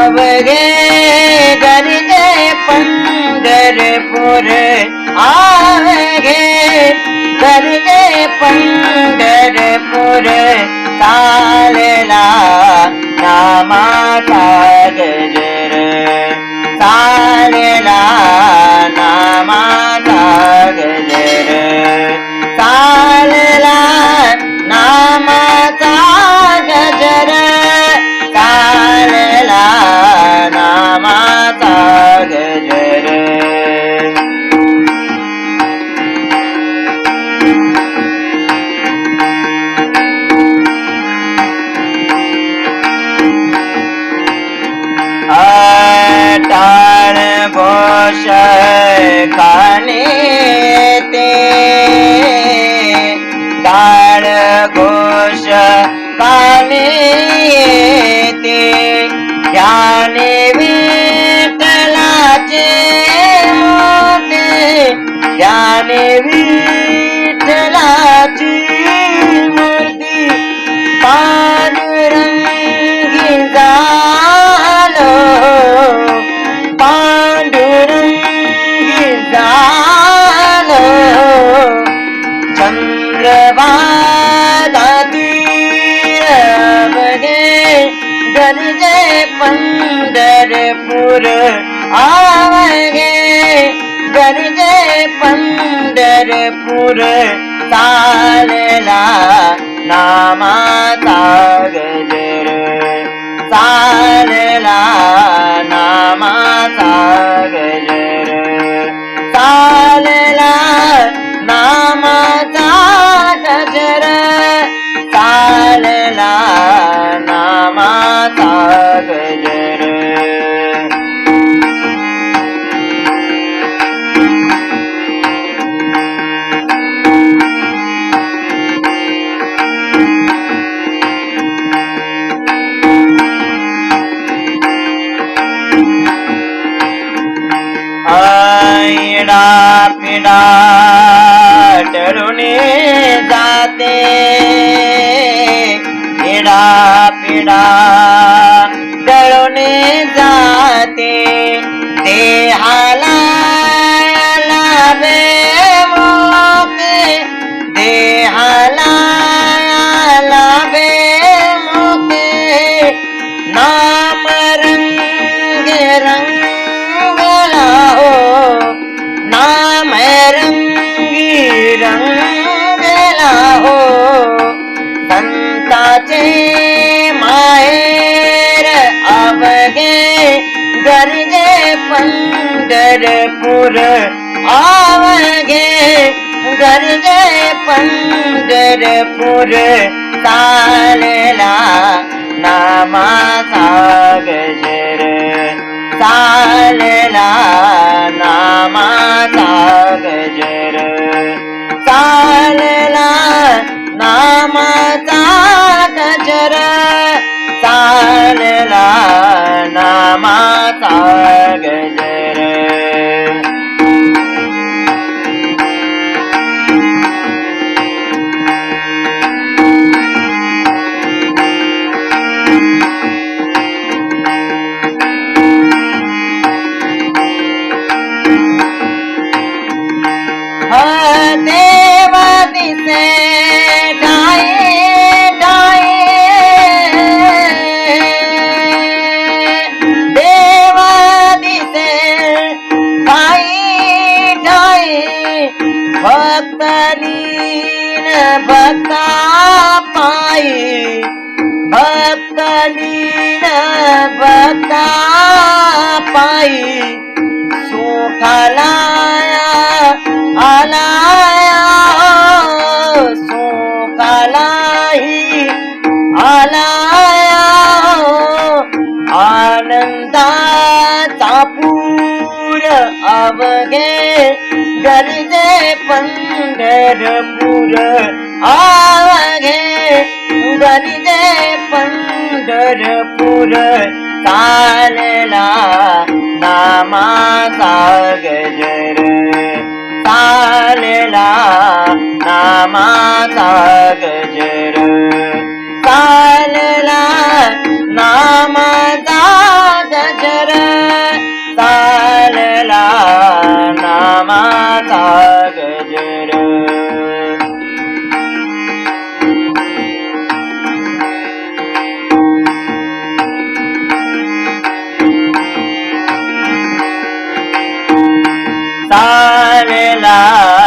आवगे गर्जे पंढरपूर आवगे गर्जे पंढरपूर चालला नामाचा गजर. चालला नामाचा गजर. जाणे ते. टाळ घोष पाणी ते ज्ञाने विठलाचे मोते ज्ञाने वि गरजे पंढरपूर आवगे. गरजे पंढरपूर चालला नामाचा गजर. चालला नामाचा गजर. એડા ડરુને જાતે. એડા પીડા पंढरपूर आवगे गरजे पंढरपूर चालला नामाचा गजर चालला नामाचा गजर चालला नामाचा गजर चालला नामाचा गजर ಸದಾ ಪಾಯಿ ಭಕ್ತನೀನ ಭಕ್ತ ಪಾಯಿ ಸುಖಲಾ आनंदाचा पूर अवघे गरजे पंढरपूर आवघे गरजे पंढरपूर चालला नामाचा गजर चालला नामाचा गजर चालला नामा না